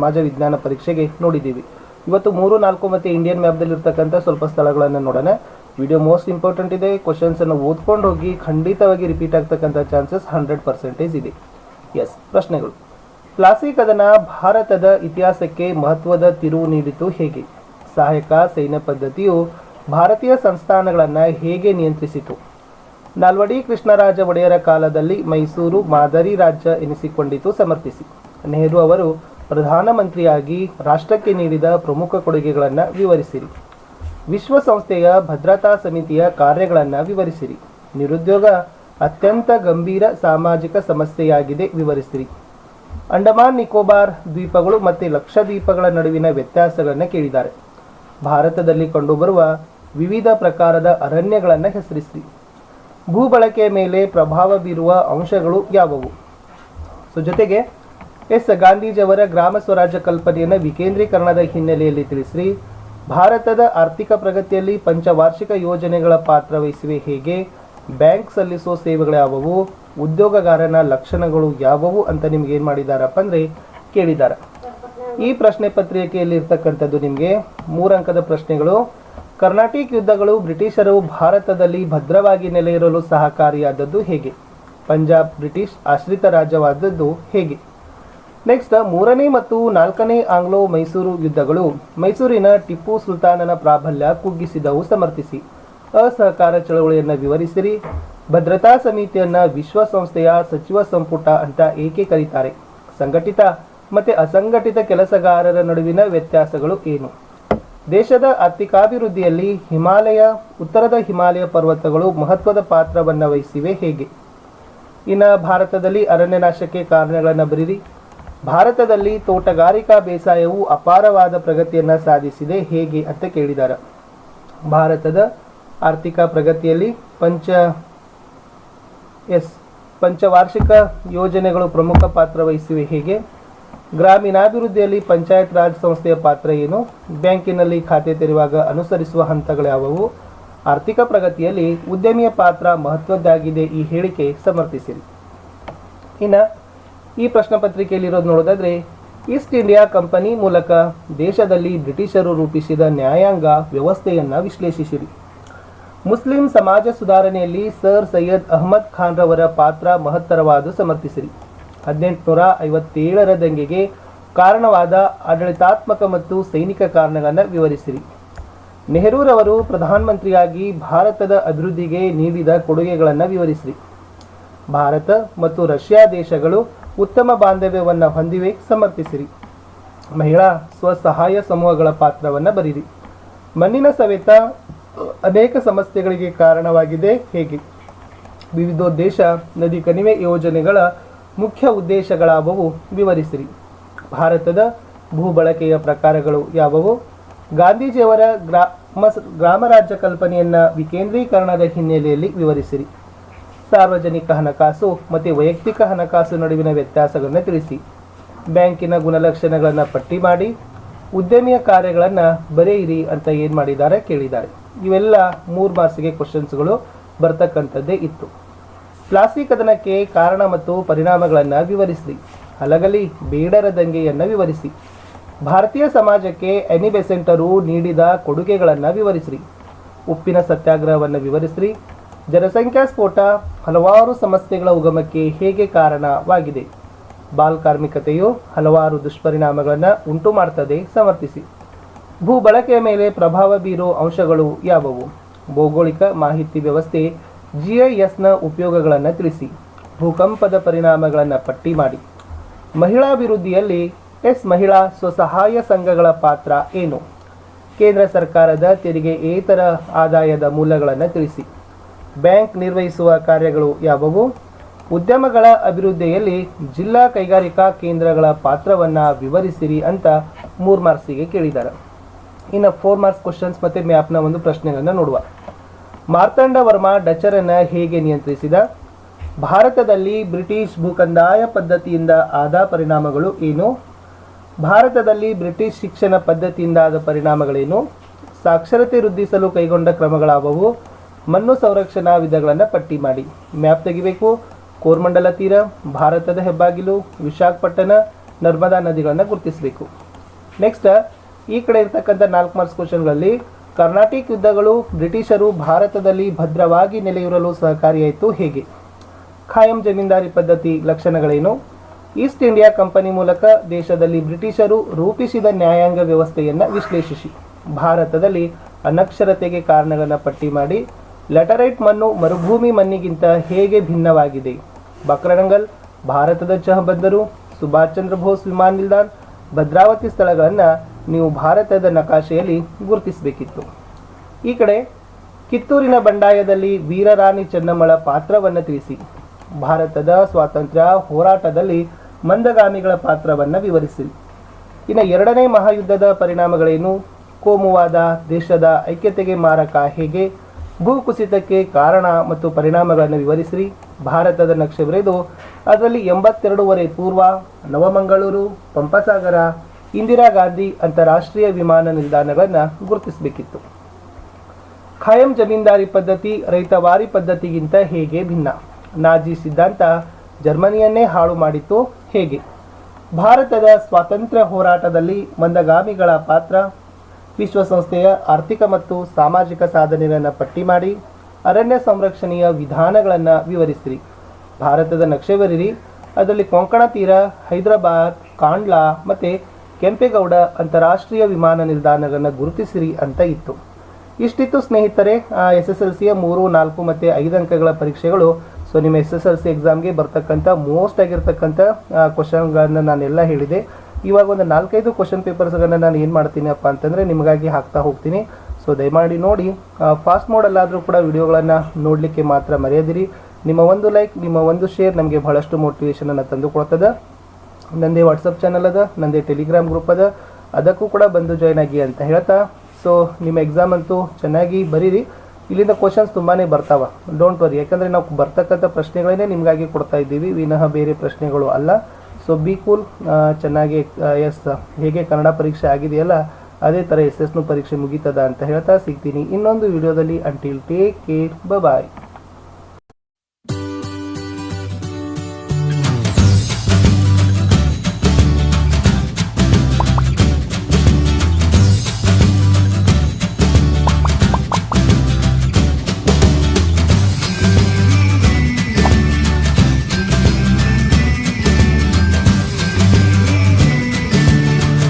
ಸಮಾಜ ವಿಜ್ಞಾನ ಪರೀಕ್ಷೆಗೆ ನೋಡಿದ್ದೀವಿ. ಇವತ್ತು ಮೂರು, ನಾಲ್ಕು ಮತ್ತು ಇಂಡಿಯನ್ ಮ್ಯಾಪ್ದಲ್ಲಿ ಇರ್ತಕ್ಕಂಥ ಸ್ವಲ್ಪ ಸ್ಥಳಗಳನ್ನು ನೋಡೋಣ. ವಿಡಿಯೋ ಮೋಸ್ಟ್ ಇಂಪಾರ್ಟೆಂಟ್ ಇದೆ. ಕ್ವಶನ್ಸನ್ನು ಓದ್ಕೊಂಡು ಹೋಗಿ ಖಂಡಿತವಾಗಿ ರಿಪೀಟ್ ಆಗ್ತಕ್ಕಂಥ ಚಾನ್ಸಸ್ ಹಂಡ್ರೆಡ್ ಪರ್ಸೆಂಟೇಜ್ ಇದೆ. ಎಸ್ ಪ್ರಶ್ನೆಗಳು. ಪ್ಲಾಸಿ ಕದನ ಭಾರತದ ಇತಿಹಾಸಕ್ಕೆ ಮಹತ್ವದ ತಿರುವು ನೀಡಿತು ಹೇಗೆ? ಸಹಾಯಕ, ಸೈನ್ಯ ಪದ್ಧತಿಯು ಭಾರತೀಯ ಸಂಸ್ಥಾನಗಳನ್ನು ಹೇಗೆ ನಿಯಂತ್ರಿಸಿತು? ನಾಲ್ವಡಿ ಕೃಷ್ಣರಾಜ ಒಡೆಯರ ಕಾಲದಲ್ಲಿ ಮೈಸೂರು ಮಾದರಿ ರಾಜ್ಯ ಎನಿಸಿಕೊಂಡಿತು ಸಮರ್ಥಿಸಿ. ನೆಹರು ಅವರು ಪ್ರಧಾನಮಂತ್ರಿಯಾಗಿ ರಾಷ್ಟ್ರಕ್ಕೆ ನೀಡಿದ ಪ್ರಮುಖ ಕೊಡುಗೆಗಳನ್ನು ವಿವರಿಸಿರಿ. ವಿಶ್ವಸಂಸ್ಥೆಯ ಭದ್ರತಾ ಸಮಿತಿಯ ಕಾರ್ಯಗಳನ್ನು ವಿವರಿಸಿರಿ. ನಿರುದ್ಯೋಗ ಅತ್ಯಂತ ಗಂಭೀರ ಸಾಮಾಜಿಕ ಸಮಸ್ಯೆಯಾಗಿದೆ ವಿವರಿಸಿರಿ. ಅಂಡಮಾನ್ ನಿಕೋಬಾರ್ ದ್ವೀಪಗಳು ಮತ್ತು ಲಕ್ಷದ್ವೀಪಗಳ ನಡುವಿನ ವ್ಯತ್ಯಾಸಗಳನ್ನು ಕೇಳಿದ್ದಾರೆ. ಭಾರತದಲ್ಲಿ ಕಂಡುಬರುವ ವಿವಿಧ ಪ್ರಕಾರದ ಅರಣ್ಯಗಳನ್ನು ಹೆಸರಿಸಿರಿ. ಭೂಬಳಕೆಯ ಮೇಲೆ ಪ್ರಭಾವ ಬೀರುವ ಅಂಶಗಳು ಯಾವುವು? ಸೊ, ಜೊತೆಗೆ ಎಸ್ ಗಾಂಧೀಜಿಯವರ ಗ್ರಾಮ ಸ್ವರಾಜ್ಯ ಕಲ್ಪನೆಯನ್ನು ವಿಕೇಂದ್ರೀಕರಣದ ಹಿನ್ನೆಲೆಯಲ್ಲಿ ತಿಳಿಸಿರಿ. ಭಾರತದ ಆರ್ಥಿಕ ಪ್ರಗತಿಯಲ್ಲಿ ಪಂಚವಾರ್ಷಿಕ ಯೋಜನೆಗಳ ಪಾತ್ರ ವಹಿಸಿವೆ ಹೇಗೆ? ಬ್ಯಾಂಕ್ ಸಲ್ಲಿಸುವ ಸೇವೆಗಳು ಯಾವುವು? ಉದ್ಯೋಗಗಾರನ ಲಕ್ಷಣಗಳು ಯಾವುವು ಅಂತ ನಿಮ್ಗೆ ಏನು ಮಾಡಿದಾರಪ್ಪ ಅಂದರೆ ಕೇಳಿದ್ದಾರೆ ಈ ಪ್ರಶ್ನೆ ಪತ್ರಿಕೆಯಲ್ಲಿ ಇರ್ತಕ್ಕಂಥದ್ದು ನಿಮಗೆ ಮೂರಂಕದ ಪ್ರಶ್ನೆಗಳು. ಕರ್ನಾಟಕ ಯುದ್ಧಗಳು ಬ್ರಿಟಿಷರು ಭಾರತದಲ್ಲಿ ಭದ್ರವಾಗಿ ನೆಲೆಯಿರಲು ಸಹಕಾರಿಯಾದದ್ದು ಹೇಗೆ? ಪಂಜಾಬ್ ಬ್ರಿಟಿಷ್ ಆಶ್ರಿತ ರಾಜ್ಯವಾದದ್ದು ಹೇಗೆ? ನೆಕ್ಸ್ಟ್ ಮೂರನೇ ಮತ್ತು ನಾಲ್ಕನೇ ಆಂಗ್ಲೋ ಮೈಸೂರು ಯುದ್ಧಗಳು. ಮೈಸೂರಿನ ಟಿಪ್ಪು ಸುಲ್ತಾನನ ಪ್ರಾಬಲ್ಯ ಕುಗ್ಗಿಸಿದವು, ಸಮರ್ಥಿಸಿ. ಅಸಹಕಾರ ಚಳವಳಿಯನ್ನು ವಿವರಿಸಿರಿ. ಭದ್ರತಾ ಸಮಿತಿಯನ್ನ ವಿಶ್ವಸಂಸ್ಥೆಯ ಸಚಿವ ಸಂಪುಟ ಅಂತ ಏಕೆ ಕರೀತಾರೆ? ಸಂಘಟಿತ ಮತ್ತು ಅಸಂಘಟಿತ ಕೆಲಸಗಾರರ ನಡುವಿನ ವ್ಯತ್ಯಾಸಗಳು ಏನು? ದೇಶದ ಆರ್ಥಿಕಾಭಿವೃದ್ಧಿಯಲ್ಲಿ ಹಿಮಾಲಯ, ಉತ್ತರದ ಹಿಮಾಲಯ ಪರ್ವತಗಳು ಮಹತ್ವದ ಪಾತ್ರವನ್ನು ವಹಿಸಿವೆ ಹೇಗೆ? ಇನ್ನು ಭಾರತದಲ್ಲಿ ಅರಣ್ಯನಾಶಕ್ಕೆ ಕಾರಣಗಳನ್ನು ಬರೀರಿ. ಭಾರತದಲ್ಲಿ ತೋಟಗಾರಿಕಾ ಬೇಸಾಯವು ಅಪಾರವಾದ ಪ್ರಗತಿಯನ್ನು ಸಾಧಿಸಿದೆ ಹೇಗೆ ಅಂತ ಕೇಳಿದ್ದಾರೆ ಭಾರತದ ಆರ್ಥಿಕ ಪ್ರಗತಿಯಲ್ಲಿ ಪಂಚ, ಎಸ್, ಪಂಚವಾರ್ಷಿಕ ಯೋಜನೆಗಳು ಪ್ರಮುಖ ಪಾತ್ರ ವಹಿಸಿವೆ ಹೇಗೆ? ಗ್ರಾಮೀಣಾಭಿವೃದ್ಧಿಯಲ್ಲಿ ಪಂಚಾಯತ್ ರಾಜ್ ಸಂಸ್ಥೆಯ ಪಾತ್ರ ಏನು? ಬ್ಯಾಂಕಿನಲ್ಲಿ ಖಾತೆ ತೆರೆಯುವಾಗ ಅನುಸರಿಸುವ ಹಂತಗಳು ಯಾವುವು? ಆರ್ಥಿಕ ಪ್ರಗತಿಯಲ್ಲಿ ಉದ್ಯಮಿಯ ಪಾತ್ರ ಮಹತ್ವದ್ದಾಗಿದೆ ಈ ಹೇಳಿಕೆ ಸಮರ್ಥಿಸಿರಿ. ಇನ್ನು ಈ ಪ್ರಶ್ನೆ ನೋಡೋದಾದ್ರೆ, ಈಸ್ಟ್ ಇಂಡಿಯಾ ಕಂಪನಿ ಮೂಲಕ ದೇಶದಲ್ಲಿ ಬ್ರಿಟಿಷರು ರೂಪಿಸಿದ ನ್ಯಾಯಾಂಗ ವ್ಯವಸ್ಥೆಯನ್ನು ವಿಶ್ಲೇಷಿಸಿರಿ. ಮುಸ್ಲಿಂ ಸಮಾಜ ಸುಧಾರಣೆಯಲ್ಲಿ ಸರ್ ಸೈಯದ್ ಅಹಮದ್ ಖಾನ್ ರವರ ಪಾತ್ರ ಮಹತ್ತರವಾದ ಸಮರ್ಥಿಸಿರಿ. ಹದಿನೆಂಟುನೂರ ಐವತ್ತೇಳರ ದಂಗೆಗೆ ಕಾರಣವಾದ ಆಡಳಿತಾತ್ಮಕ ಮತ್ತು ಸೈನಿಕ ಕಾರಣಗಳನ್ನು ವಿವರಿಸಿರಿ. ನೆಹರೂರವರು ಪ್ರಧಾನಮಂತ್ರಿಯಾಗಿ ಭಾರತದ ಅಭಿವೃದ್ಧಿಗೆ ನೀಡಿದ ಕೊಡುಗೆಗಳನ್ನು ವಿವರಿಸಿರಿ. ಭಾರತ ಮತ್ತು ರಷ್ಯಾ ದೇಶಗಳು ಉತ್ತಮ ಬಾಂಧವ್ಯವನ್ನು ಹೊಂದಿವೆ, ಸಮರ್ಪಿಸಿರಿ. ಮಹಿಳಾ ಸ್ವಸಹಾಯ ಸಮೂಹಗಳ ಪಾತ್ರವನ್ನು ಬರೀರಿ. ಮಣ್ಣಿನ ಸವೆತ ಅನೇಕ ಸಮಸ್ಯೆಗಳಿಗೆ ಕಾರಣವಾಗಿದೆ. ಹೇಗೆ? ವಿವಿಧೋದ್ದೇಶ, ನದಿ ಕಣಿವೆ ಯೋಜನೆಗಳ ಮುಖ್ಯ ಉದ್ದೇಶಗಳಾವವು ವಿವರಿಸಿರಿ. ಭಾರತದ ಭೂ ಬಳಕೆಯ ಪ್ರಕಾರಗಳು ಯಾವುವು? ಗಾಂಧೀಜಿಯವರ ಗ್ರಾಮ ಗ್ರಾಮ ರಾಜ್ಯ ಕಲ್ಪನೆಯನ್ನು ವಿಕೇಂದ್ರೀಕರಣದ ಹಿನ್ನೆಲೆಯಲ್ಲಿ ವಿವರಿಸಿರಿ. ಸಾರ್ವಜನಿಕ ಹಣಕಾಸು ಮತ್ತು ವೈಯಕ್ತಿಕ ಹಣಕಾಸು ನಡುವಿನ ವ್ಯತ್ಯಾಸಗಳನ್ನು ತಿಳಿಸಿ. ಬ್ಯಾಂಕಿನ ಗುಣಲಕ್ಷಣಗಳನ್ನು ಪಟ್ಟಿ ಮಾಡಿ, ಉದ್ಯಮಿಯ ಕಾರ್ಯಗಳನ್ನು ಬರೆಯಿರಿ ಅಂತ ಏನು ಮಾಡಿದ್ದಾರೆ ಕೇಳಿದ್ದಾರೆ. ಇವೆಲ್ಲ ಮೂರು ಮಾಸಿಗೆ ಕ್ವಶನ್ಸ್ಗಳು ಬರ್ತಕ್ಕಂಥದ್ದೇ ಇತ್ತು. ಪ್ಲಾಸ್ಟಿಕ್ ಕದನಕ್ಕೆ ಕಾರಣ ಮತ್ತು ಪರಿಣಾಮಗಳನ್ನು ವಿವರಿಸಿ ಹಲಗಲಿ, ಬೇಡರ ದಂಗೆಯನ್ನು ವಿವರಿಸಿ. ಭಾರತೀಯ ಸಮಾಜಕ್ಕೆ ಎನಿಬೆಸೆಂಟರು ನೀಡಿದ ಕೊಡುಗೆಗಳನ್ನು ವಿವರಿಸಿರಿ. ಉಪ್ಪಿನ ಸತ್ಯಾಗ್ರಹವನ್ನು ವಿವರಿಸಿರಿ. ಜನಸಂಖ್ಯಾ ಸ್ಫೋಟ ಹಲವಾರು ಸಮಸ್ಯೆಗಳ ಉಗಮಕ್ಕೆ ಹೇಗೆ ಕಾರಣವಾಗಿದೆ? ಬಾಲ್ ಕಾರ್ಮಿಕತೆಯು ಹಲವಾರು ದುಷ್ಪರಿಣಾಮಗಳನ್ನು ಉಂಟು ಮಾಡ್ತದೆ, ಸಮರ್ಥಿಸಿ. ಭೂ ಬಳಕೆಯ ಮೇಲೆ ಪ್ರಭಾವ ಬೀರೋ ಅಂಶಗಳು ಯಾವುವು? ಭೌಗೋಳಿಕ ಮಾಹಿತಿ ವ್ಯವಸ್ಥೆ ಜಿಐಎಸ್ನ ಉಪಯೋಗಗಳನ್ನು ತಿಳಿಸಿ. ಭೂಕಂಪದ ಪರಿಣಾಮಗಳನ್ನು ಪಟ್ಟಿ ಮಾಡಿ. ಮಹಿಳಾಭಿವೃದ್ಧಿಯಲ್ಲಿ ಎಸ್ ಮಹಿಳಾ ಸ್ವಸಹಾಯ ಸಂಘಗಳ ಪಾತ್ರ ಏನು? ಕೇಂದ್ರ ಸರ್ಕಾರದ ತೆರಿಗೆ ಏತರ ಆದಾಯದ ಮೂಲಗಳನ್ನು ತಿಳಿಸಿ. ಬ್ಯಾಂಕ್ ನಿರ್ವಹಿಸುವ ಕಾರ್ಯಗಳು ಯಾವುವು? ಉದ್ಯಮಗಳ ಅಭಿವೃದ್ಧಿಯಲ್ಲಿ ಜಿಲ್ಲಾ ಕೈಗಾರಿಕಾ ಕೇಂದ್ರಗಳ ಪಾತ್ರವನ್ನು ವಿವರಿಸಿರಿ ಅಂತ ಮೂರು ಮಾರ್ಕ್ಸಿಗೆ ಕೇಳಿದ್ದಾರೆ. ಇನ್ನು ಫೋರ್ ಮಾರ್ಕ್ಸ್ ಕ್ವಶನ್ಸ್ ಮತ್ತು ಮ್ಯಾಪ್ನ ಒಂದು ಪ್ರಶ್ನೆಗಳನ್ನು ನೋಡುವ. ಮಾರ್ತಾಂಡ ವರ್ಮ ಡಚರನ್ನು ಹೇಗೆ ನಿಯಂತ್ರಿಸಿದ? ಭಾರತದಲ್ಲಿ ಬ್ರಿಟಿಷ್ ಭೂಕಂದಾಯ ಪದ್ಧತಿಯಿಂದ ಆದ ಪರಿಣಾಮಗಳು ಏನು? ಭಾರತದಲ್ಲಿ ಬ್ರಿಟಿಷ್ ಶಿಕ್ಷಣ ಪದ್ಧತಿಯಿಂದ ಆದ ಪರಿಣಾಮಗಳೇನು? ಸಾಕ್ಷರತೆ ವೃದ್ಧಿಸಲು ಕೈಗೊಂಡ ಕ್ರಮಗಳಾವವು? ಮಣ್ಣು ಸಂರಕ್ಷಣಾ ವಿಧಗಳನ್ನು ಪಟ್ಟಿ ಮಾಡಿ. ಮ್ಯಾಪ್ ತೆಗಿಬೇಕು. ಕೋರ್ಮಂಡಲ ತೀರ, ಭಾರತದ ಹೆಬ್ಬಾಗಿಲು, ವಿಶಾಖಪಟ್ಟಣ, ನರ್ಮದಾ ನದಿಗಳನ್ನು ಗುರುತಿಸಬೇಕು. ನೆಕ್ಸ್ಟ್ ಈ ಕಡೆ ಇರ್ತಕ್ಕಂಥ ನಾಲ್ಕು ಮಾರ್ಕ್ಸ್ ಕ್ವಶನ್ಗಳಲ್ಲಿ ಕರ್ನಾಟಿಕ್ ಯುದ್ಧಗಳು ಬ್ರಿಟಿಷರು ಭಾರತದಲ್ಲಿ ಭದ್ರವಾಗಿ ನೆಲೆಯೂರಲು ಸಹಕಾರಿಯಾಯಿತು ಹೇಗೆ? ಖಾಯಂ ಜಮೀನ್ದಾರಿ ಪದ್ಧತಿ ಲಕ್ಷಣಗಳೇನು? ಈಸ್ಟ್ ಇಂಡಿಯಾ ಕಂಪನಿ ಮೂಲಕ ದೇಶದಲ್ಲಿ ಬ್ರಿಟಿಷರು ರೂಪಿಸಿದ ನ್ಯಾಯಾಂಗ ವ್ಯವಸ್ಥೆಯನ್ನು ವಿಶ್ಲೇಷಿಸಿ. ಭಾರತದಲ್ಲಿ ಅನಕ್ಷರತೆಗೆ ಕಾರಣಗಳನ್ನು ಪಟ್ಟಿ ಮಾಡಿ. ಲೆಟರೈಟ್ ಮಣ್ಣು ಮರುಭೂಮಿ ಮಣ್ಣಿಗಿಂತ ಹೇಗೆ ಭಿನ್ನವಾಗಿದೆ? ಬಕ್ರರಂಗಲ್, ಭಾರತದ ಚಹಬಂದರು ಸುಭಾಷ್ ಚಂದ್ರ ಬೋಸ್ ವಿಮಾನ ನಿಲ್ದಾಣ, ಭದ್ರಾವತಿ ಸ್ಥಳಗಳನ್ನು ನೀವು ಭಾರತದ ನಕಾಶೆಯಲ್ಲಿ ಗುರುತಿಸಬೇಕಿತ್ತು. ಈ ಕಡೆ ಕಿತ್ತೂರಿನ ಬಂಡಾಯದಲ್ಲಿ ವೀರರಾಣಿ ಚೆನ್ನಮ್ಮಳ ಪಾತ್ರವನ್ನು ತಿಳಿಸಿ. ಭಾರತದ ಸ್ವಾತಂತ್ರ್ಯ ಹೋರಾಟದಲ್ಲಿ ಮಂದಗಾಮಿಗಳ ಪಾತ್ರವನ್ನು ವಿವರಿಸಿ. ಇನ್ನು ಎರಡನೇ ಮಹಾಯುದ್ಧದ ಪರಿಣಾಮಗಳೇನು? ಕೋಮುವಾದ ದೇಶದ ಐಕ್ಯತೆಗೆ ಮಾರಕ ಹೇಗೆ? ಭೂಕುಸಿತಕ್ಕೆ ಕಾರಣ ಮತ್ತು ಪರಿಣಾಮಗಳನ್ನು ವಿವರಿಸಿರಿ. ಭಾರತದ ನಕ್ಷೆ ಬರೆದು, ಅದರಲ್ಲಿ ಎಂಬತ್ತೆರಡೂವರೆ ಪೂರ್ವ, ನವಮಂಗಳೂರು, ಪಂಪಸಾಗರ, ಇಂದಿರಾ ಗಾಂಧಿ ಅಂತಾರಾಷ್ಟ್ರೀಯ ವಿಮಾನ ನಿಲ್ದಾಣಗಳನ್ನು ಗುರುತಿಸಬೇಕಿತ್ತು. ಖಾಯಂ ಜಮೀನ್ದಾರಿ ಪದ್ಧತಿ ರೈತವಾರಿ ಪದ್ಧತಿಗಿಂತ ಹೇಗೆ ಭಿನ್ನ? ನಾಜಿ ಸಿದ್ಧಾಂತ ಜರ್ಮನಿಯನ್ನೇ ಹಾಳು ಮಾಡಿತ್ತು ಹೇಗೆ? ಭಾರತದ ಸ್ವಾತಂತ್ರ್ಯ ಹೋರಾಟದಲ್ಲಿ ಮಂದಗಾಮಿಗಳ ಪಾತ್ರ ವಿಶ್ವಸಂಸ್ಥೆಯ ಆರ್ಥಿಕ ಮತ್ತು ಸಾಮಾಜಿಕ ಸಾಧನೆಗಳನ್ನು ಪಟ್ಟಿ ಮಾಡಿ ಅರಣ್ಯ ಸಂರಕ್ಷಣೆಯ ವಿಧಾನಗಳನ್ನು ವಿವರಿಸಿರಿ. ಭಾರತದ ನಕ್ಷೆ ಬರೀರಿ. ಅದರಲ್ಲಿ ಕೊಂಕಣ ತೀರ, ಹೈದರಾಬಾದ್, ಕಾಂಡ್ಲಾ ಮತ್ತು ಕೆಂಪೇಗೌಡ ಅಂತಾರಾಷ್ಟ್ರೀಯ ವಿಮಾನ ನಿಲ್ದಾಣಗಳನ್ನು ಗುರುತಿಸಿರಿ ಅಂತ ಇತ್ತು. ಇಷ್ಟಿತ್ತು ಸ್ನೇಹಿತರೆ ಎಸ್ ಎಸ್ ಎಲ್ ಸಿಯ ಮೂರು, ನಾಲ್ಕು ಮತ್ತು ಐದು ಅಂಕಗಳ ಪರೀಕ್ಷೆಗಳು. ಸೊ ನಿಮ್ಮ ಎಸ್ ಎಸ್ ಎಲ್ ಸಿ ಎಕ್ಸಾಮ್ಗೆ ಬರ್ತಕ್ಕಂಥ ಮೋಸ್ಟ್ ಆಗಿರ್ತಕ್ಕಂಥ ಕ್ವಶನ್ಗಳನ್ನು ನಾನೆಲ್ಲ ಹೇಳಿದೆ. ಇವಾಗ ಒಂದು ನಾಲ್ಕೈದು ಕ್ವಶನ್ ಪೇಪರ್ಸ್ಗಳನ್ನ ನಾನು ಏನು ಮಾಡ್ತೀನಪ್ಪ ಅಂತಂದರೆ ನಿಮಗಾಗಿ ಹಾಕ್ತಾ ಹೋಗ್ತೀನಿ. ಸೊ ದಯಮಾಡಿ ನೋಡಿ ಫಾಸ್ಟ್ ಮೋಡಲ್ಲಾದರೂ ಕೂಡ ವಿಡಿಯೋಗಳನ್ನು ನೋಡಲಿಕ್ಕೆ ಮಾತ್ರ ಮರೆಯದಿರಿ. ನಿಮ್ಮ ಒಂದು ಲೈಕ್ ನಿಮ್ಮ ಒಂದು ಶೇರ್ ನಮಗೆ ಬಹಳಷ್ಟು ಮೋಟಿವೇಶನನ್ನು ತಂದು ಕೊಡ್ತದೆ ನಂದೇ ವಾಟ್ಸಪ್ ಚಾನಲ್ ಅದ, ನಂದೇ ಟೆಲಿಗ್ರಾಮ್ ಗ್ರೂಪ್ ಅದ. ಅದಕ್ಕೂ ಕೂಡ ಬಂದು ಜಾಯ್ನ್ ಆಗಿ ಅಂತ ಹೇಳ್ತಾ. ಸೊ ನಿಮ್ಮ ಎಕ್ಸಾಮ್ ಅಂತೂ ಚೆನ್ನಾಗಿ ಬರೀರಿ. ಇಲ್ಲಿಂದ ಕ್ವಶನ್ಸ್ ತುಂಬಾ ಬರ್ತಾವ. ಡೋಂಟ್ ವರಿ ಯಾಕಂದರೆ ನಾವು ಬರ್ತಕ್ಕಂಥ ಪ್ರಶ್ನೆಗಳನ್ನೇ ನಿಮಗಾಗಿ ಕೊಡ್ತಾ ಇದ್ದೀವಿ. ವಿನಃ ಬೇರೆ ಪ್ರಶ್ನೆಗಳು ಅಲ್ಲ. ಸೊ ಬಿ ಕೂಲ್ ಚೆನ್ನಾಗಿ ಎಸ್ ಹೇಗೆ ಕನ್ನಡ ಪರೀಕ್ಷೆ ಆಗಿದೆಯಲ್ಲ, ಅದೇ ಥರ ಎಸ್ ಎಸ್ನು ಪರೀಕ್ಷೆ ಮುಗೀತದ ಅಂತ ಹೇಳ್ತಾ ಸಿಗ್ತೀನಿ. ಇನ್ನೊಂದು ವಿಡಿಯೋದಲ್ಲಿ ಅಂಟಿಲ್ ಟೇಕ್ ಕೇರ್ ಬಾಯ್